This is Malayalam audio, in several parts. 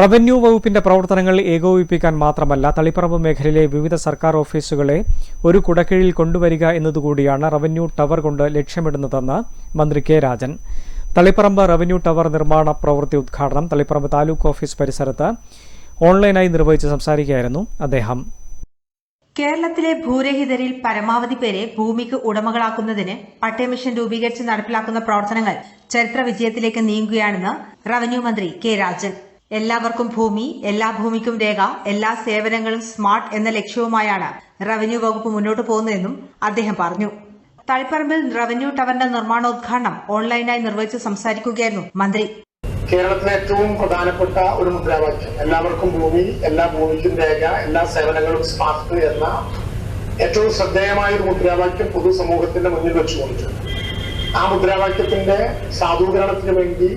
റവന്യൂ വകുപ്പിന്റെ പ്രവർത്തനങ്ങൾ ഏകോപിപ്പിക്കാൻ മാത്രമല്ല തളിപ്പറമ്പ് മേഖലയിലെ വിവിധ സർക്കാർ ഓഫീസുകളെ ഒരു കുടക്കീഴിൽ കൊണ്ടുവരിക എന്നതുകൂടിയാണ് റവന്യൂ ടവർ കൊണ്ട് ലക്ഷ്യമിടുന്നതെന്ന് മന്ത്രി K Rajan. Taliparamba revenue tower നിർമ്മാണ പ്രവൃത്തി ഉദ്ഘാടനം തളിപ്പറമ്പ് താലൂക്ക് ഓഫീസ് പരിസരത്ത് ഓൺലൈനായി നിർവഹിച്ച് സംസാരിക്കുകയായിരുന്നു അദ്ദേഹം. കേരളത്തിലെ ഭൂരഹിതരിൽ പരമാവധി പേരെ ഭൂമിക്ക് ഉടമകളാക്കുന്നതിന് പട്ടയ മിഷൻ രൂപീകരിച്ച് നടപ്പിലാക്കുന്ന പ്രവർത്തനങ്ങൾ ചരിത്ര വിജയത്തിലേക്ക് നീങ്ങുകയാണെന്ന് റവന്യൂ മന്ത്രി കെ രാജൻ. എല്ലാവർക്കും ഭൂമി എല്ലാ ഭൂമിക്കും രേഖ എല്ലാ സേവനങ്ങളും സ്മാർട്ട് എന്ന ലക്ഷ്യവുമായാണ് റവന്യൂ വകുപ്പ് മുന്നോട്ട് പോകുന്നതെന്നും അദ്ദേഹം പറഞ്ഞു. തളിപ്പറമ്പിൽ റവന്യൂ ടവറിന്റെ നിർമ്മാണോദ്ഘാടനം ഓൺലൈനായി നിർവഹിച്ച് സംസാരിക്കുകയായിരുന്നു മന്ത്രി. കേരളത്തിലെ ഏറ്റവും പ്രധാനപ്പെട്ട ഒരു മുദ്രാവാക്യം എല്ലാവർക്കും ഭൂമി എല്ലാ ഭൂമിക്കും രേഖ എല്ലാ സേവനങ്ങളും സ്മാർട്ട് എന്ന ഏറ്റവും ശ്രദ്ധേയമായ ഒരു മുദ്രാവാക്യം പൊതുസമൂഹത്തിന്റെ മുന്നിൽ വെച്ചുകൊണ്ട്. ആ മുദ്രാവാക്യത്തിന്റെ സാധൂകരണത്തിന് വേണ്ടി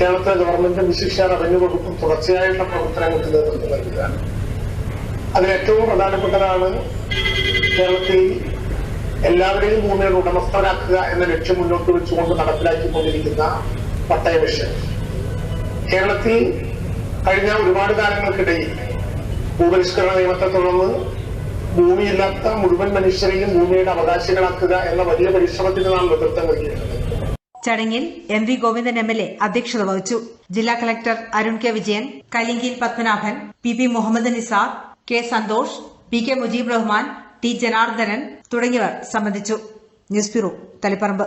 കേരളത്തിലെ ഗവൺമെന്റ് വിശിഷ്ട റവന്യൂ വകുപ്പും തുടർച്ചയായിട്ടുള്ള പ്രവർത്തനങ്ങൾക്ക് നേതൃത്വം നൽകുകയാണ് അതിൽ ഏറ്റവും പ്രധാനപ്പെട്ടതാണ് കേരളത്തിൽ എല്ലാവരെയും ഭൂമിയുടെ ഉടമസ്ഥരാക്കുക എന്ന ലക്ഷ്യം മുന്നോട്ട് വെച്ചുകൊണ്ട് നടപ്പിലാക്കിക്കൊണ്ടിരിക്കുന്ന പട്ടയ മിഷൻ. കേരളത്തിൽ കഴിഞ്ഞ ഒരുപാട് കാലങ്ങൾക്കിടയിൽ ഭൂപരിഷ്കരണ നിയമത്തെ തുടർന്ന് ഭൂമിയില്ലാത്ത മുഴുവൻ മനുഷ്യരെയും ഭൂമിയുടെ അവകാശികളാക്കുക എന്ന വലിയ പരിശ്രമത്തിന് നാം നേതൃത്വം നൽകിയിട്ടുണ്ട്. ചടങ്ങിൽ M V Govindan M L A അധ്യക്ഷത വഹിച്ചു. ജില്ലാ collector Arun K Vijayan കലിംഗിൽ Padmanabhan P P Muhammad Nisar K Santhosh P K Mujeeb Rahman T Janardhanan തുടങ്ങിയവർ സംബന്ധിച്ചു. News bureau Taliparamba.